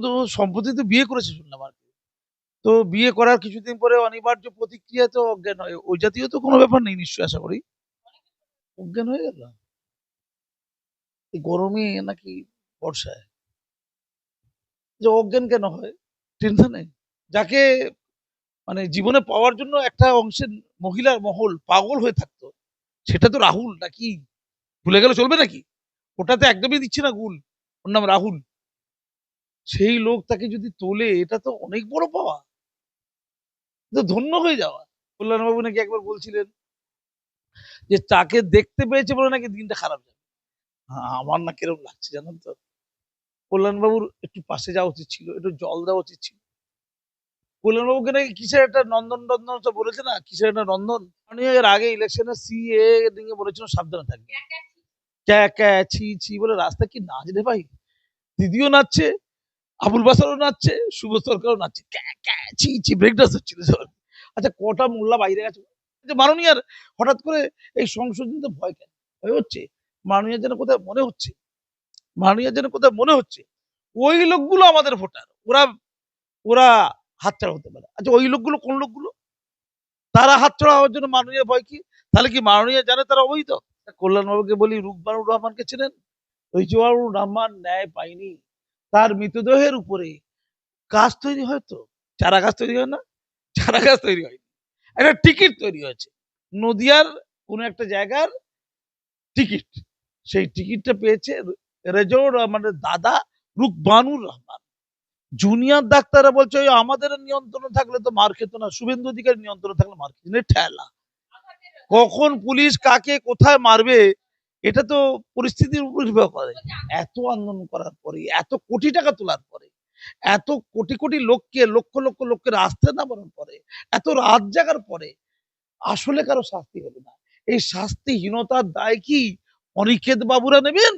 তো সম্প্রতি তো বিয়ে করেছে শুনলাম আর তো বিয়ে করার কিছুদিন পরে অনিবার্য প্রতিক্রিয়া তো অজ্ঞান হয়। ওই জাতীয় তো কোনো ব্যাপার নেই নিশ্চয়ই, আশা করি। অজ্ঞান হয়ে গেল? গরমে নাকি বর্ষায়? যে অজ্ঞান কেন হয়? টেনশনে যাকে মানে জীবনে পাওয়ার জন্য একটা অংশের মহিলার মহল পাগল হয়ে থাকতো, সেটা তো রাহুল নাকি? ভুলে গেলে চলবে নাকি? ওটাতে একদমই দিচ্ছে না গুল। ওর নাম রাহুল। সেই লোক তাকে যদি তোলে এটা তো অনেক বড় পাওয়া। তো ধন্য হয়ে যাওয়া। কল্যাণবাবু নাকি একবার বলছিলেন যে তাকে দেখতে পেয়েছে বলে নাকি দিনটা খারাপ যাবে? আমার না কীরকম লাগছে জানেন তো? কল্যাণবাবুর একটু পাশে যাওয়া উচিত ছিল একটু জল দেওয়া উচিত ছিল। কল্যাণবাবুকে নাকি কিসের একটা নন্দন নন্দন তো বলেছে না? কিসের একটা নন্দন? এর আগে ইলেকশনে সিএ নিয়ে বলেছিল সাবধানে থাকবে। ক্যা ক্যা ছি ছি বলে রাস্তা কি নাচ রে ভাই? দিদিও নাচছে আবুল বাসারও নাচছে, শুভ সরকারও নাচছে। ছি ছি ব্রেক ডান্স হচ্ছিল। আচ্ছা কটা মোল্লা বাইরে গেছে? যে মাননীয়ার হঠাৎ করে এই সংশোধনীতে ভয় কেন? ভয় হচ্ছে? মাননীয়ার যেন কোথায় মনে হচ্ছে? মাননীয়ার যেন কোথায় মনে হচ্ছে? ওই লোকগুলো আমাদের ভোটার। ওরা ওরা হাতছাড়া হতে পারে। আচ্ছা ওই লোকগুলো কোন লোকগুলো? তারা হাতছাড়া হওয়ার জন্য মাননীয় ভয় কি? তাহলে কি মাননীয় জানে তারা অবৈধ কল্যাণবাবুকে বলি রুকবানুর রহমানকে চেনেন? রুকবানুর রহমান ন্যায় পায়নি। তার মৃতদেহের উপরে গাছ তৈরি হয় তো? চারা গাছ তৈরি হয় না? চারা গাছ তৈরি হয় একটা টিকিট তৈরি হয়েছে। নদিয়ার কোন একটা জায়গার টিকিট। সেই টিকিটটা পেয়েছে রেজৌর রহমানের দাদা রুকবানুর রহমান। জুনিয়র ডাক্তাররা বলছে, ওই আমাদের নিয়ন্ত্রণ থাকলে তো মার খেত না। শুভেন্দু অধিকারী নিয়ন্ত্রণ থাকলে মার খেত। ঠেলা। কখন পুলিশ কাকে কোথায় মারবে এটা তো পরিস্থিতির উপর নির্ভর করে। এত আন্দোলন করার পরে, এত কোটি টাকা তোলার পরে, এত কোটি কোটি লোককে, লক্ষ লক্ষ লোককে রাস্তায় নামানোর পরে, এত রাত জাগার পরে, আসলে কারও শাস্তি হবে না। এই শাস্তিহীনতার দায় কি অনিকেত বাবুরা নেবেন?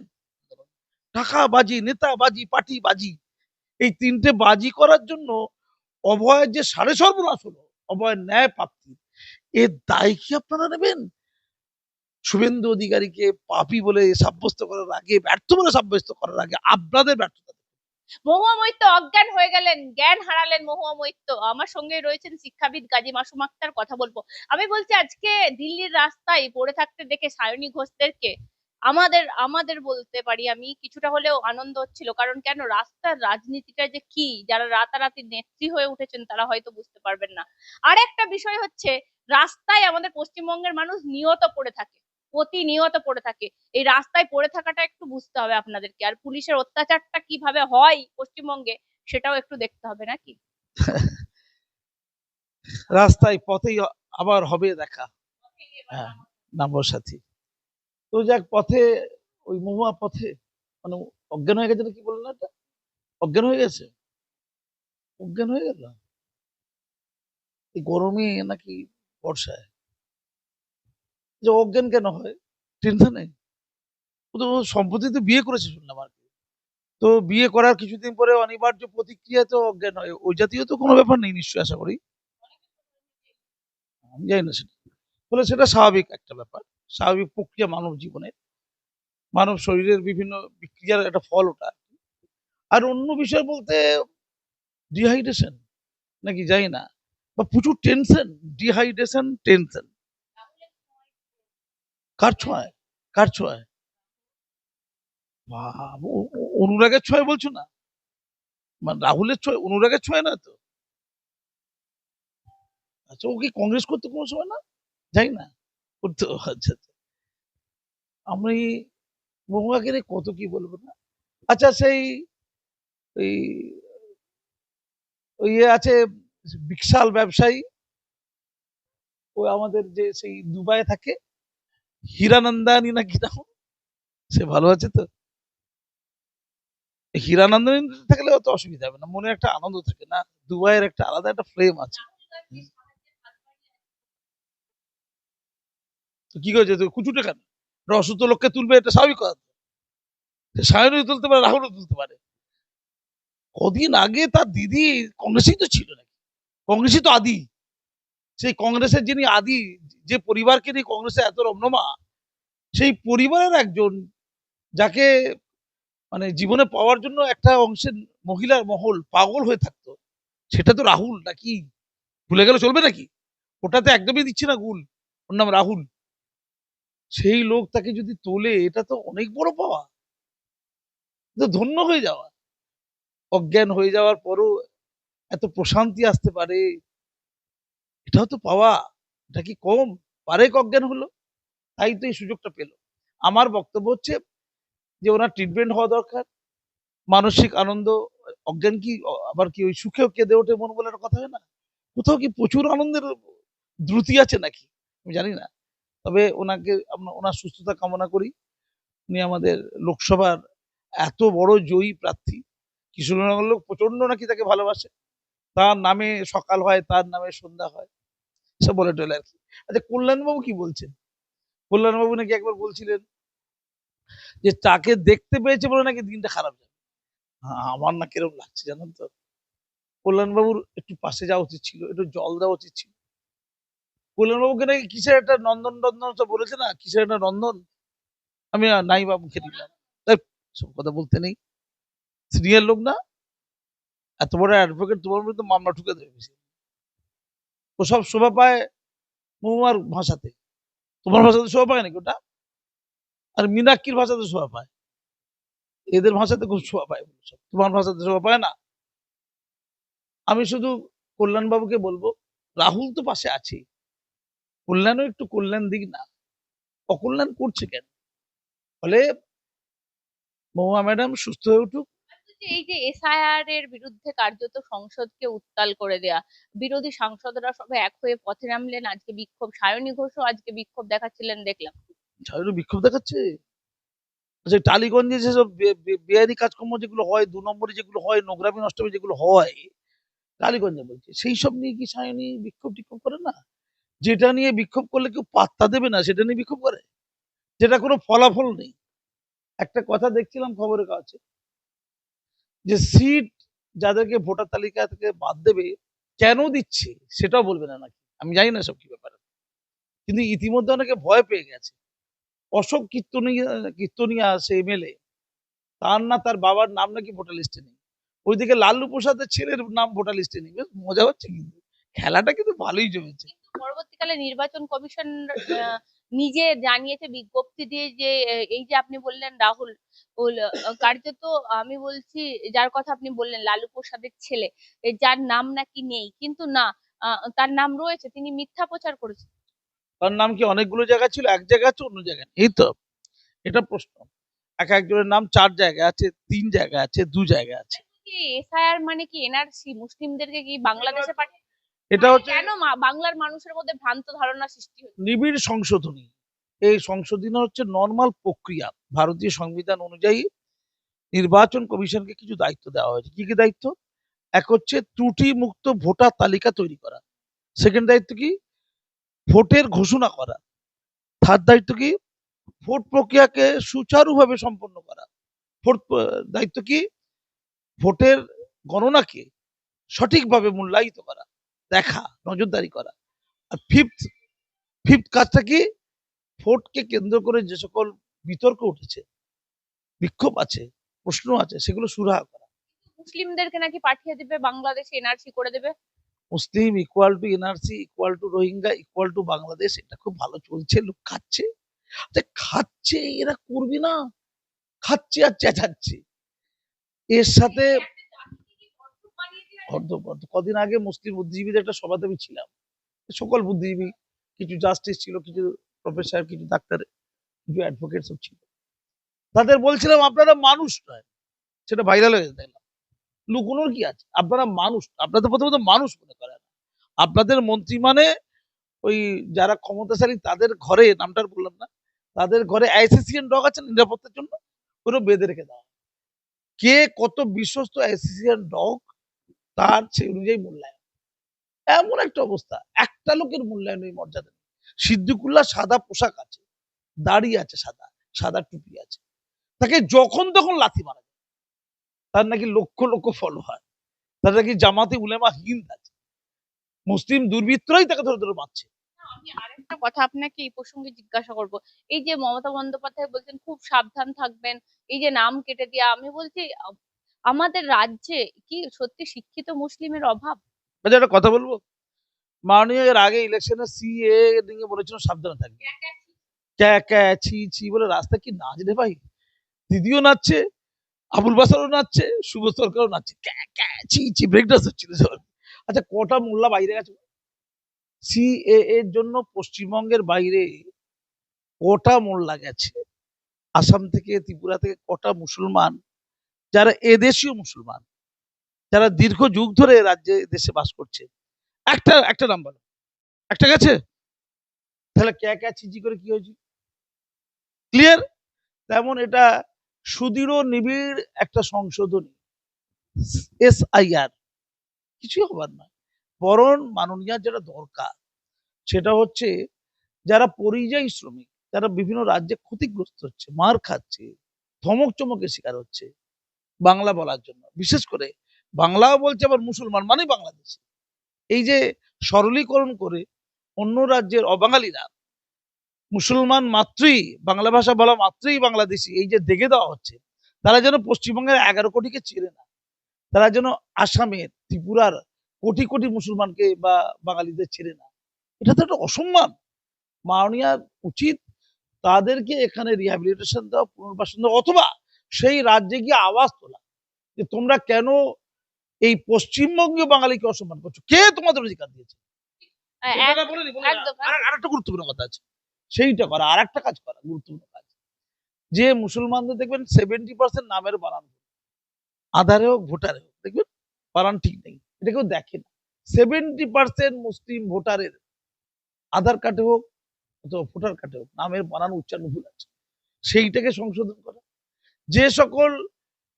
টাকা বাজি, নেতা বাজি, পার্টি বাজি, এই তিনটে বাজি করার জন্য অভয়ের যে সাড়ে সর্বনাশ হলো, অভয়ের ন্যায় প্রাপ্তি, এর দায় কি আপনারা নেবেন? শুভেন্দু অধিকারীকে পাপী বলে সাব্যস্ত করার আগে, ব্যর্থ বলে সাব্যস্ত করার আগে আপনাদের ব্যর্থতা অজ্ঞান হয়ে গেলেন, জ্ঞান হারালেন আমার সঙ্গে রয়েছেন শিক্ষাবিদ গাজী মাসুম আক্তার, কথা বলব। আমি বলছি, আজকে দিল্লির রাস্তায় পড়ে থাকতে দেখে সায়নী ঘোষদেরকে আমাদের আমাদের বলতে পারি আমি, কিছুটা হলেও আনন্দ হচ্ছিল। কারণ কেন? রাস্তার রাজনীতিটা যে কি? যারা রাতারাতি নেত্রী হয়ে উঠেছেন, তারা হয়তো বুঝতে পারবেন না। আর একটা বিষয় হচ্ছে, রাস্তায় আমাদের পশ্চিমবঙ্গের মানুষ নিয়ত পড়ে থাকে। প্রতিনিয়ত পড়ে থাকে। এই রাস্তায় পড়ে থাকাটা একটু বুঝতে হবে আপনাদেরকে। আর পুলিশের অত্যাচারটা কীভাবে হয় পশ্চিমবঙ্গে, সেটাও একটু দেখতে হবে, নাকি? রাস্তায় পথেই আবার হবে দেখা। হ্যাঁ সাথী। তো যাক, পথে, ওই মহুয়া পথে মানে অজ্ঞান হয়ে গেছে কি বললেন এটা অজ্ঞান হয়ে গেছে? অজ্ঞান হয়ে গেল? এই গরমে নাকি বর্ষায়? যে অজ্ঞান কেন হয়? টেনশনে ও তো সম্প্রতি তো বিয়ে করেছে শুনলাম আর কি। তো বিয়ে করার কিছুদিন পরে অনিবার্য প্রতিক্রিয়া তো অজ্ঞান হয়। ওই জাতীয় তো কোনো ব্যাপার নেই নিশ্চয়ই, আশা করি। আমি জানি না সেটা। বলে সেটা স্বাভাবিক একটা ব্যাপার। স্বাভাবিক প্রক্রিয়া মানব জীবনের মানব শরীরের বিভিন্ন বিক্রিয়ার একটা ফল ওটা আর অন্য বিষয় বলতে ডিহাইড্রেশন নাকি জানি না। বা প্রচুর টেনশন ডিহাইড্রেশন টেনশন কার ছোঁয়ায়? কার ছোঁয়ায়? অনুরাগের ছোঁয় বলছো না? মানে রাহুলের ছোঁয় অনুরাগের ছোঁয় না তো? আচ্ছা ও কি কংগ্রেস করতে কোনো সময় না? জানি না। করতে আচ্ছা। আমি মহুয়াকে কত কি বলব না? আচ্ছা সেই ওই ইয়ে আছে, বিশাল ব্যবসায়ী। ও আমাদের যে সেই দুবাইয়ে থাকে হীরানন্দানি না কি সে ভালো আছে তো? থাকলে অত অসুবিধা হবে না, মনে একটা আনন্দ থাকে না, দুবাইয়ের একটা আলাদা একটা ফ্লেম আছে। কি করেছে কুচুটে কেন? অসুস্থ লোককে তুলবে, এটা স্বাভাবিক কথা সায়নও তুলতে পারে, রাহুলও তুলতে পারে। কদিন আগে তার দিদি কংগ্রেসই তো ছিল নাকি? কংগ্রেসই তো আদি। সেই কংগ্রেসের যিনি আদি, যে পরিবারকে নিয়ে কংগ্রেসে এত রমনমা সেই পরিবারের একজন যাকে মানে জীবনে পাওয়ার জন্য একটা অংশের মহিলার মহল পাগল হয়ে থাকতো, সেটা তো রাহুল নাকি? ভুলে গেলে চলবে নাকি? ওটাতে একদমই দিচ্ছে না গুল, ওর নাম রাহুল। সেই লোক তাকে যদি তোলে, এটা তো অনেক বড় পাওয়া। তো ধন্য হয়ে যাওয়া। অজ্ঞান হয়ে যাওয়ার পরও এত প্রশান্তি আসতে পারে এটাও তো পাওয়া, এটা কি কম? পারে অজ্ঞান হলো, তাই তো এই সুযোগটা পেল। আমার বক্তব্য হচ্ছে যে ওনার ট্রিটমেন্ট হওয়া দরকার। মানসিক আনন্দ, অজ্ঞান কি, আবার কি ওই সুখেও কেঁদে ওঠে মন বলে কথা হয় না? কোথাও কি প্রচুর আনন্দের দ্রুতি আছে নাকি? আমি জানি না। তবে ওনাকে আমরা, ওনার সুস্থতা কামনা করি। উনি আমাদের লোকসভার এত বড় জয়ী প্রার্থী। কিশোরনগর লোক প্রচণ্ড নাকি তাকে ভালোবাসে। তার নামে সকাল হয়, তার নামে সন্ধ্যা হয়। সব বলে টলে আর কি আচ্ছা কল্যাণবাবু কি বলছেন? কল্যাণবাবু নাকি একবার বলছিলেন যে, তাকে দেখতে পেয়েছে বলে নাকি দিনটা খারাপ যাবে? আমার না কীরকম লাগছে জানেন তো? কল্যাণবাবুর একটু পাশে যাওয়া উচিত ছিল, একটু জল দেওয়া উচিত ছিল। কল্যাণবাবুকে নাকি কিসের একটা নন্দন নন্দন তো বলেছে না? কিসের একটা নন্দন? আমি নাই বাবু, খেতে তাই সব কথা বলতে নেই। সিনিয়র লোক না? এত বড় অ্যাডভোকেট তোমার মধ্যে মামলা ঠুকে দেবে ও সব শোভা পায় মহুমার ভাষাতে। তোমার ভাষাতে শোভা পায় নাকি ওটা? আর মিনাক্ষীর ভাষাতে শোভা পায়। এদের ভাষাতে খুব শোভা পায় তোমার ভাষাতে শোভা পায় না? আমি শুধু কল্যাণ বাবুকে বলব রাহুল তো পাশে আছে। কল্যাণও একটু কল্যাণ দিক না। অকল্যাণ করছে কেন? ফলে মহুয়া ম্যাডাম সুস্থ হয়ে উঠুক এই যে এসআইআর এর বিরুদ্ধে কার্যত সংসদকে উত্তাল করে দেয়া। বিরোধী সাংসদরা সবাই এক হয়ে পথে নামলেন। আজকে বিক্ষোভ। সায়নী ঘোষও আজকে বিক্ষোভ দেখাচ্ছিলেন, দেখলাম। ছাড়ো বিক্ষোভ দেখাচ্ছে? আচ্ছা টালিগঞ্জে যেসব বেআইনি কাজকর্ম যেগুলো হয়, দু নম্বরে যেগুলো হয়, নোংরামি, নষ্টমী যেগুলো হয়, টালিগঞ্জে বলছে। সেই সব নিয়ে কি সায়নী বিক্ষোভ টিক্ষোভ করে না? যেটা নিয়ে বিক্ষোভ করলে কেউ পাত্তা দেবে না, সেটা নিয়ে বিক্ষোভ করে? যেটা কোনো ফলাফল নেই। একটা কথা দেখছিলাম খবরের কাছে যে সিট যাদেরকে ভোটার তালিকা থেকে বাদ দেবে, কেন দিচ্ছে সেটাও বলবে না নাকি? আমি জানি না সব কি ব্যাপারে। কিন্তু ইতিমধ্যে অনেকে ভয় পেয়ে গেছে। অশোক কীর্তনিয়া কীর্তনিয়া আছে এমএলএ তার না তার বাবার নাম নাকি ভোটার লিস্টে নেই। ওইদিকে লাল্লু প্রসাদের ছেলের নাম ভোটার লিস্টে নেই। বেশ মজা হচ্ছে কিন্তু। খেলাটা কিন্তু ভালোই জমেছে। পরবর্তীকালে নির্বাচন কমিশন নিজে জানিয়েছে বিজ্ঞপ্তি দিয়ে যে এই যে আপনি বললেন রাহুল কার্যত আমি বলছি যার কথা আপনি বললেন লালু প্রসাদের ছেলে যার নাম নাকি নেই কিন্তু না তার নাম রয়েছে তিনি মিথ্যা প্রচার করেছেন। তার নাম কি অনেকগুলো জায়গা ছিল? এক জায়গা আছে অন্য জায়গায় এই তো এটা প্রশ্ন। এক একজনের নাম চার জায়গা আছে তিন জায়গা আছে দু জায়গা আছে। কি এসআইআর মানে কি এনআরসি মুসলিমদেরকে কি বাংলাদেশে পাঠিয়ে এটা হচ্ছে কেন বাংলার মানুষের মধ্যে ভ্রান্ত ধারণা সৃষ্টি হচ্ছে? নিবিড় সংশোধনী। এই সংশোধনী হচ্ছে নর্মাল প্রক্রিয়া। ভারতীয় সংবিধান অনুযায়ী নির্বাচন কমিশনকে কিছু দায়িত্ব দেওয়া হয়েছে। কি কি দায়িত্ব? এক হচ্ছে ত্রুটি মুক্ত ভোটার তালিকা তৈরি করা। সেকেন্ড দায়িত্ব কি? ভোটের ঘোষণা করা। থার্ড দায়িত্ব কি? ভোট প্রক্রিয়াকে সুচারুভাবে সম্পন্ন করা। ফোর্থ দায়িত্ব কি? ভোটের গণনাকে সঠিকভাবে মূল্যায়িত করা। দেখা নজরদারি করা। আর ফিফথ ফিফথ কাজটা কি? ভোটকে কেন্দ্র করে যে সকল বিতর্ক উঠেছে বিক্ষোভ আছে প্রশ্ন আছে সেগুলো সুরাহা করা। মুসলিমদেরকে নাকি পাঠিয়ে দেবে বাংলাদেশে এনআরসি করে দেবে। মুসলিম equal to NRC equal to Rohingya equal to Bangladesh এটা খুব ভালো চলছে লোক খাচ্ছে। আচ্ছা খাচ্ছে এরা করবে না। খাচ্ছে আর চেঁচাচ্ছে। এর সাথে অর্ধ কদিন আগে মুসলিম বুদ্ধিজীবীদের একটা সভাতে আমি ছিলাম। সকল বুদ্ধিজীবী, কিছু জাস্টিস ছিল, কিছু প্রফেসর কিছু ডাক্তার কিছু অ্যাডভোকেট সব ছিল। তাদের বলছিলাম, আপনারা মানুষ নয়। সেটা ভাইরাল হয়ে দেখলাম লুকোনোর কি আছে? আপনারা মানুষ আপনাদের প্রথমত মানুষ মনে করেন আপনাদের মন্ত্রী মানে ওই যারা ক্ষমতাশালী, তাদের ঘরে নামটার বললাম না, তাদের ঘরে অ্যাসোসিয়েশন ডগ আছে নিরাপত্তার জন্য? ওগুলো বেঁধে রেখে দেওয়া কে কত বিশ্বস্ত অ্যাসোসিয়েশন ডগ তার সেই অনুযায়ী মূল্যায়ন। এমন একটা অবস্থা। একটা লোকের মূল্যায়ন এই মর্যাদা নেই। সিদ্দিকুল্লাহ সাদা পোশাক আছে, দাড়ি আছে সাদা সাদা টুপি আছে। তাকে যখন তখন লাথি মারা যায়। তার নাকি লক্ষ লক্ষ ফলোয়ার তার নাকি জামাতে উলেমা হিন্দ আছে। মুসলিম দুর্বৃত্তরাই তাকে ধরে ধরে মারছে। আমি আরেকটা কথা আপনাকে এই প্রসঙ্গে জিজ্ঞাসা করব। এই যে মমতা বন্দ্যোপাধ্যায় বলছেন, খুব সাবধান থাকবেন। এই যে নাম কেটে দেওয়া আমি বলছি আমাদের রাজ্যে কি সত্যি শিক্ষিত মুসলিমের অভাব? আচ্ছা একটা কথা বলব? মাননীয় এর আগে ইলেকশনে সিএ নিয়ে বলেছিল সাবধানে থাকবে। ক্যা ক্যা ছি ছি। বলে রাস্তা কি নাচ রে ভাই? দিদিও নাচছে আবুল বাসারও নাচছে শুভ সরকারও নাচছে। ক্যা ক্যা ছি ছি ব্রেক ডান্স হচ্ছিল আচ্ছা কটা মোল্লা বাইরে গেছে? সিএ এর জন্য পশ্চিমবঙ্গের বাইরে কটা মোল্লা গেছে? আসাম থেকে ত্রিপুরা থেকে কটা মুসলমান যারা এদেশীয় মুসলমান, যারা দীর্ঘ যুগ ধরে রাজ্যে দেশে বাস করছে। একটা একটা নাম্বার একটা গেছে? তাহলে ক্যা ক্যা চিচি করে কি হয়েছে? ক্লিয়ার তেমন এটা সুদৃঢ়, নিবিড় একটা সংশোধনী। এস আইআর কিছুই হবার না বরং মাননীয় যেটা দরকার, সেটা হচ্ছে যারা পরিযায়ী শ্রমিক, যারা বিভিন্ন রাজ্যে ক্ষতিগ্রস্ত হচ্ছে, মার খাচ্ছে, ধমক চমকের শিকার হচ্ছে বাংলা বলার জন্য। বিশেষ করে বাংলাও বলছে আবার মুসলমান মানে বাংলাদেশ। এই যে সরলীকরণ করে অন্য রাজ্যের অবাঙালিরা মুসলমান মাত্রই, বাংলা ভাষা বলা মাত্রই বাংলাদেশি, এই যে দেখে দেওয়া হচ্ছে, তারা যেন পশ্চিমবঙ্গের এগারো কোটিকে চেনে না। তারা যেন আসামের, ত্রিপুরার কোটি কোটি মুসলমানকে বা বাঙালিদের ছেড়ে না। এটা তো একটা অসম্মান। মাননীয়ার উচিত তাদেরকে এখানে রিহ্যাবিলিটেশন দেওয়া, পুনর্বাসন দেওয়া, অথবা সেই রাজ্যে গিয়ে আওয়াজ তোলা যে তোমরা কেন এই পশ্চিমবঙ্গীয় বাঙালিকে অসম্মান করছ? কে তোমাদের অধিকার দিয়েছে? আর- আরেকটা গুরুত্বপূর্ণ কথা আছে। সেইটা করা আর একটা কাজ করা গুরুত্বপূর্ণ কাজ। যে মুসলমানদের দেখবেন সেভেন্টি পার্সেন্ট নামের বানান আধারে হোক ভোটারে হোক দেখবেন বানান ঠিক নেই। এটা কেউ দেখে না। সেভেন্টি পার্সেন্ট মুসলিম ভোটারের আধার কার্ডে হোক অথবা ভোটার কার্ডে হোক নামের বানান উচ্চারণ ভুল আছে। সেইটাকে সংশোধন করা। যে সকল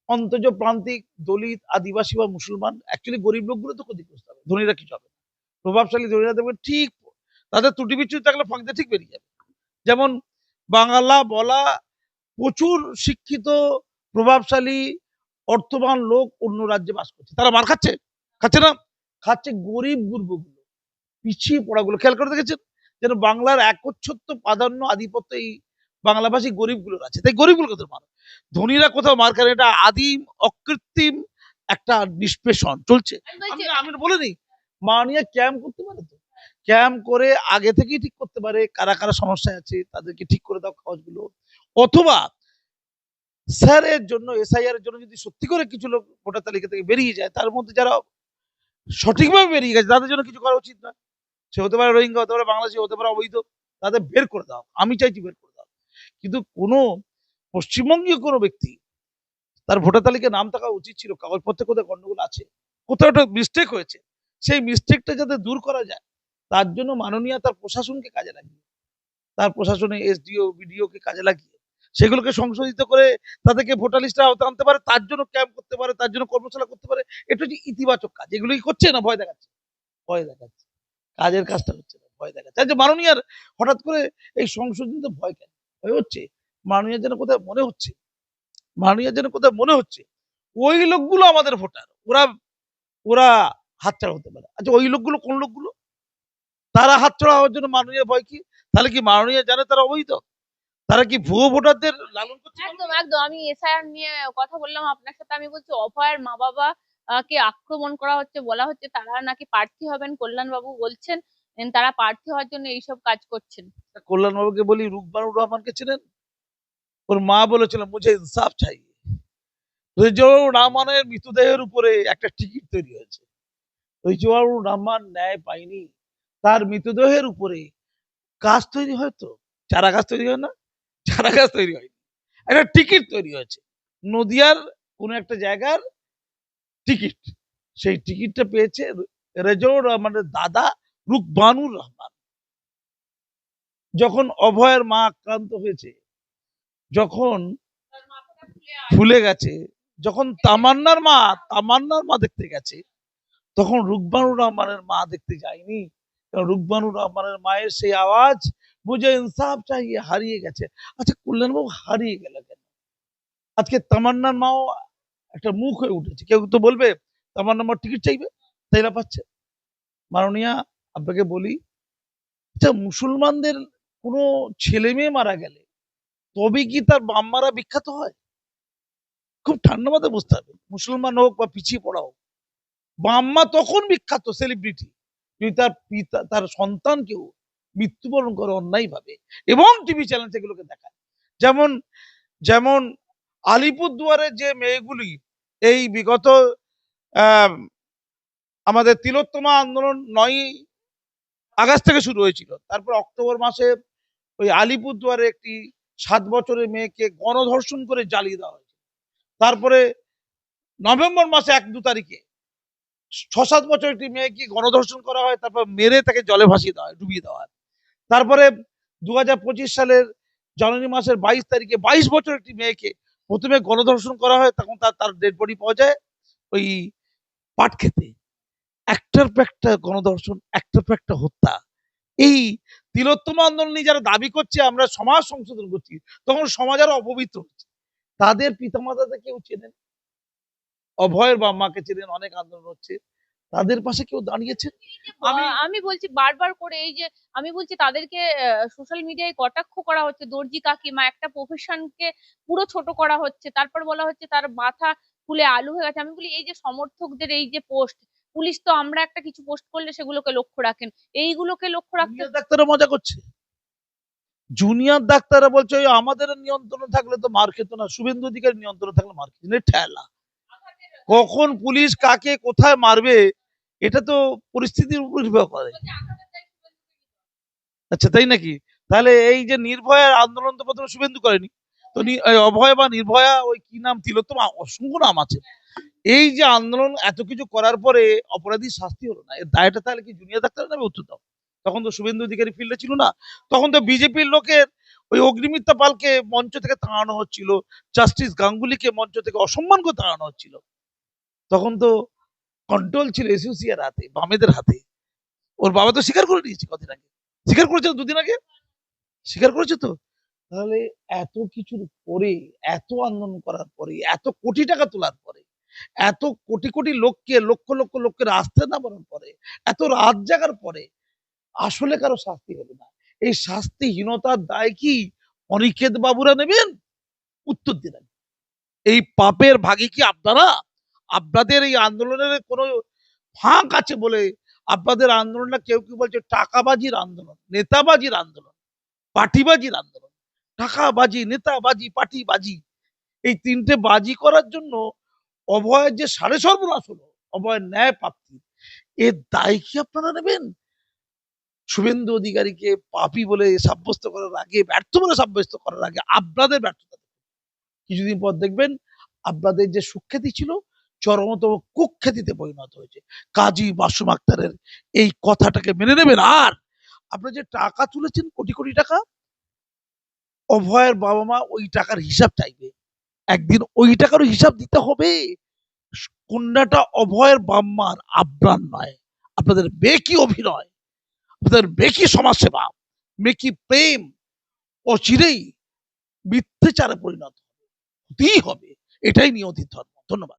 অন্তজ প্রান্তিক দলিত, আদিবাসী বা মুসলমান অ্যাকচুয়ালি গরিব লোকগুলো তো ক্ষতিগ্রস্ত হবে। ধনীরা কিছু হবে প্রভাবশালী ধনীরা দেখবেন ঠিক তাদের ত্রুটি বিচ্যুতি থাকলে ফাঁক দিয়ে ঠিক বেরিয়ে যাবে। যেমন বাংলা বলা প্রচুর শিক্ষিত, প্রভাবশালী, অর্থবান লোক অন্য রাজ্যে বাস করছে। তারা মার খাচ্ছে? খাচ্ছে না? খাচ্ছে গরিব গুরবগুলো পিছিয়ে পড়াগুলো। খেয়াল করে দেখেছেন? যেন বাংলার একচ্ছত্ব প্রাধান্য আধিপত্য এই বাংলাভাষী গরিবগুলোর আছে। তাই গরিবগুলো কোথাও মার। ধনীরা কোথাও মার না, এটা আদিম অকৃত্রিম একটা নিষ্পেষণ। চলছে। আমি বলে দিই মাননীয় ক্যাম্প করতে পারে তো? ক্যাম্প করে আগে থেকেই ঠিক করতে পারে। কারা কারা সমস্যায় আছে তাদেরকে ঠিক করে দাও কাগজগুলো। অথবা স্যারের জন্য এসআইআর এর জন্য যদি সত্যি করে কিছু লোক ভোটার তালিকা থেকে বেরিয়ে যায় তার মধ্যে যারা সঠিকভাবে বেরিয়ে গেছে তাদের জন্য কিছু করা উচিত না সে হতে পারে রোহিঙ্গা হতে পারে বাংলাদেশি হতে পারে অবৈধ তাদের বের করে দাও। আমি চাইছি বের করে কিন্তু কোনো পশ্চিমবঙ্গীয় কোনো ব্যক্তি তার ভোটার তালিকায় নাম থাকা উচিত ছিল, কাগজপত্রে কোথায় গন্ডগোল আছে কোথাও একটা মিস্টেক হয়েছে, সেই মিস্টেকটা যাতে দূর করা যায়, তার জন্য মাননীয় তার প্রশাসনকে কাজে লাগিয়ে, তার প্রশাসনে এসডিও বিডিও কে কাজে লাগিয়ে, সেগুলোকে সংশোধিত করে তাদেরকে ভোটার লিস্টে আওতা আনতে পারে, তার জন্য ক্যাম্প করতে পারে, তার জন্য কর্মশালা করতে পারে, এটা হচ্ছে ইতিবাচক কাজ। এগুলো কি করছে না ভয় দেখাচ্ছে? ভয় দেখাচ্ছে। কাজের কাজটা হচ্ছে না, ভয় দেখাচ্ছে। যে মাননীয়ার হঠাৎ করে এই সংশোধনীতে ভয় কেন? ভয় হচ্ছে, মাননীয় যেন কোথায় মনে হচ্ছে, মাননীয় যেন কোথায় মনে হচ্ছে, ওই লোকগুলো আমাদের ভোটার, ওরা ওরা হাতছাড়া হতে পারে। আচ্ছা ওই লোকগুলো কোন লোকগুলো? তারা হাতছাড়া হওয়ার জন্য মাননীয় ভয় কি? তাহলে কি মাননীয় জানে তারা অবৈধ তারা কি ভুয়ো ভোটারদের লালন করছে? একদম একদম। আমি এসআইআর নিয়ে কথা বললাম আপনার সাথে। আমি বলছি, অভয়ের মা বাবা কে আক্রমণ করা হচ্ছে, বলা হচ্ছে, তারা নাকি প্রার্থী হবেন কল্যাণ বাবু বলছেন। তারা প্রার্থী হওয়ার জন্য এইসব কাজ করছেন। কল্যাণ বাবুকে বলি রুকবানুর রহমানকে ছিলেন ওর মা বলেছিল মুঝে ইনসাফ চাই রেজাউর রহমানের মৃতদেহের উপরে একটা টিকিট তৈরি হয়েছে। রেজাউর রহমান ন্যায় পায়নি। তার মৃতদেহের উপরে গাছ তৈরি হয়তো চারা গাছ তৈরি হয় না? চারা গাছ তৈরি হয়নি। একটা টিকিট তৈরি হয়েছে। নদিয়ার কোন একটা জায়গার টিকিট। সেই টিকিটটা পেয়েছে রেজাউর রহমানের দাদা রুকবানুর রহমান। যখন অভয়ের মা আক্রান্ত হয়েছে, যখন ফুলে গেছে, যখন তামান্নার মা তামান্নার মা দেখতে গেছে, তখন রুকবানুর রহমানের মা দেখতে যায়নি। রুকবানুর রহমানের মায়ের সেই আওয়াজ বুঝে ইনসাফ চাইয়ে হারিয়ে গেছে। আচ্ছা কল্যাণবাবু হারিয়ে গেল কেন? আজকে তামান্নার মাও একটা মুখ হয়ে উঠেছে। কেউ তো বলবে, তামান্নার মা টিকিট চাইবে? তাই না পাচ্ছে। মাননীয়া আপনাকে বলি আচ্ছা মুসলমানদের কোনো ছেলে মেয়ে মারা গেলে তবে কি তার বাম্মারা বিখ্যাত হয়? খুব ঠান্ডা মাথায় বুঝতে হবে, মুসলমান হোক বা পিছিয়ে পড়া হোক বাম্মা তখন বিখ্যাত সেলিব্রিটি যদি তার পিতা, তার সন্তানকেও মৃত্যুবরণ করে অন্যায় ভাবে এবং টিভি চ্যানেল সেগুলোকে দেখায়, যেমন যেমন আলিপুরদুয়ারের যে মেয়েগুলি, এই বিগত আমাদের তিলোত্তমা আন্দোলন নয় আগস্ট থেকে শুরু হয়েছিল। তারপর অক্টোবর মাসে ওই আলিপুরদুয়ারে একটি সাত বছরের মেয়েকে গণধর্ষণ করে জ্বালিয়ে দেওয়া হয়েছে। তারপরে নভেম্বর মাসে এক দু তারিখে ছ সাত বছর একটি মেয়েকে গণধর্ষণ করা হয়, তারপর মেরে তাকে জলে ভাসিয়ে দেওয়া হয়, ডুবিয়ে দেওয়া হয়। তারপরে দু হাজার পঁচিশ সালের জানুয়ারি মাসের বাইশ তারিখে বাইশ বছর একটি মেয়েকে প্রথমে গণধর্ষণ করা হয়, তখন তার তার ডেড বডি পাওয়া যায় ওই পাট খেতে একটার পর একটা গণধর্ষণ একটার পর একটা হত্যা। এই তিলোত্তম আন্দোলনে যারা দাবি করছে আমরা সমাজ সংশোধন করছি তখন সমাজ আরও অপবিত্র হচ্ছে। তাদের পিতামাতাদের কেউ চেনেন? অভয়ের বাম্মাকে চেনেন অনেক আন্দোলন হচ্ছে। তাদের পাশে কেউ দাঁড়িয়েছে আমি- আমি বলছি বারবার করে এই যে আমি বলছি তাদেরকে সোশ্যাল মিডিয়ায় কটাক্ষ করা হচ্ছে দর্জি কাকিমা একটা প্রফেশনকে পুরো ছোট করা হচ্ছে তারপর বলা হচ্ছে তার মাথা ফুলে আলু হয়ে গেছে। আমি বলি এই যে সমর্থকদের এই যে পোস্ট পুলিশ তো আমরা একটা কিছু পোস্ট করলে সেগুলোকে লক্ষ্য রাখেন। এইগুলোকে লক্ষ্য রাখতে ডাক্তাররা মজা করছে। জুনিয়র ডাক্তাররা বলছে ওই আমাদের নিয়ন্ত্রণে থাকলে তো মার খেত না, শুভেন্দু অধিকারী নিয়ন্ত্রণে থাকলে মার খেত। ঠেলা। কখন পুলিশ কাকে কোথায় মারবে, এটা তো পরিস্থিতির উপর নির্ভর করে। আচ্ছা তাই নাকি? তাহলে এই যে নির্ভয়ার আন্দোলন তো প্রথমে শুভেন্দু করেনি, তো অভয় বা নির্ভয়া, ওই কি নাম তিলোত্তম, অসংখ্য নাম আছে। এই যে আন্দোলন এত কিছু করার পরে অপরাধীর শাস্তি হলো না, এর দায়টা তাহলে কি জুনিয়র ডাক্তার নেবে উত্তর দাও? তখন তো শুভেন্দু অধিকারী ফিল্ডে ছিল না, তখন তো বিজেপির লোকের ওই অগ্নিমিত্রা পালকে মঞ্চ থেকে তাড়ানো হচ্ছিল জাস্টিস গাঙ্গুলিকে মঞ্চ থেকে অসম্মান করে তাড়ানো হচ্ছিল। তখন তো কন্ট্রোল ছিল এসোসিয়ার হাতে, বামেদের হাতে। ওর বাবা তো স্বীকার করে নিয়েছে কদিন আগে। স্বীকার করেছে দুদিন আগে? স্বীকার করেছে তো? তাহলে এত কিছুর পরে, এত আন্দোলন করার পরে, এত কোটি টাকা তোলার পরে এত কোটি কোটি লোককে, লক্ষ লক্ষ লোককে রাস্তায় নামানোর পরে, এত রাত জাগার পরে আসলে কারও শাস্তি হবে না। এই শাস্তিহীনতার দায় কি অনিকেত বাবুরা নেবেন? উত্তর দিলেন এই পাপের ভাগী কি আপনারা? আপনাদের এই আন্দোলনের কোনো ফাঁক আছে বলে আপনাদের আন্দোলনটা কেউ কেউ বলছে টাকাবাজির আন্দোলন, নেতাবাজির আন্দোলন, পার্টিবাজির আন্দোলন? টাকাবাজি, নেতাবাজি, পার্টিবাজি, এই তিনটে বাজি করার জন্য অভয়ের যে সাড়ে সর্বনাশ হলো, অভয়ের ন্যায় প্রাপ্তি, এর দায় কি আপনারা নেবেন? শুভেন্দু অধিকারীকে পাপি বলে সাব্যস্ত করার আগে, ব্যর্থ বলে সাব্যস্ত করার আগে আপনাদের ব্যর্থতা কিছুদিন পর দেখবেন আপনাদের যে সুখ্যাতি ছিল, চরমতম কুখ্যাতিতে পরিণত হয়েছে। কাজী মাসুম আক্তারের এই কথাটাকে মেনে নেবেন। আর আপনারা যে টাকা তুলেছেন, কোটি কোটি টাকা, অভয়ের বাবা মা ওই টাকার হিসাব চাইবে। একদিন ওই টাকারও হিসাব দিতে হবে। কন্যাটা অভয়ের বাম্মার আব্রান নয়। আপনাদের বেকি অভিনয়? আপনাদের বেকি সমাজসেবা? মেকি প্রেম? অচিরেই মিথ্যেচারে পরিণত হতেই হবে। এটাই নিয়তি ধর্ম। ধন্যবাদ।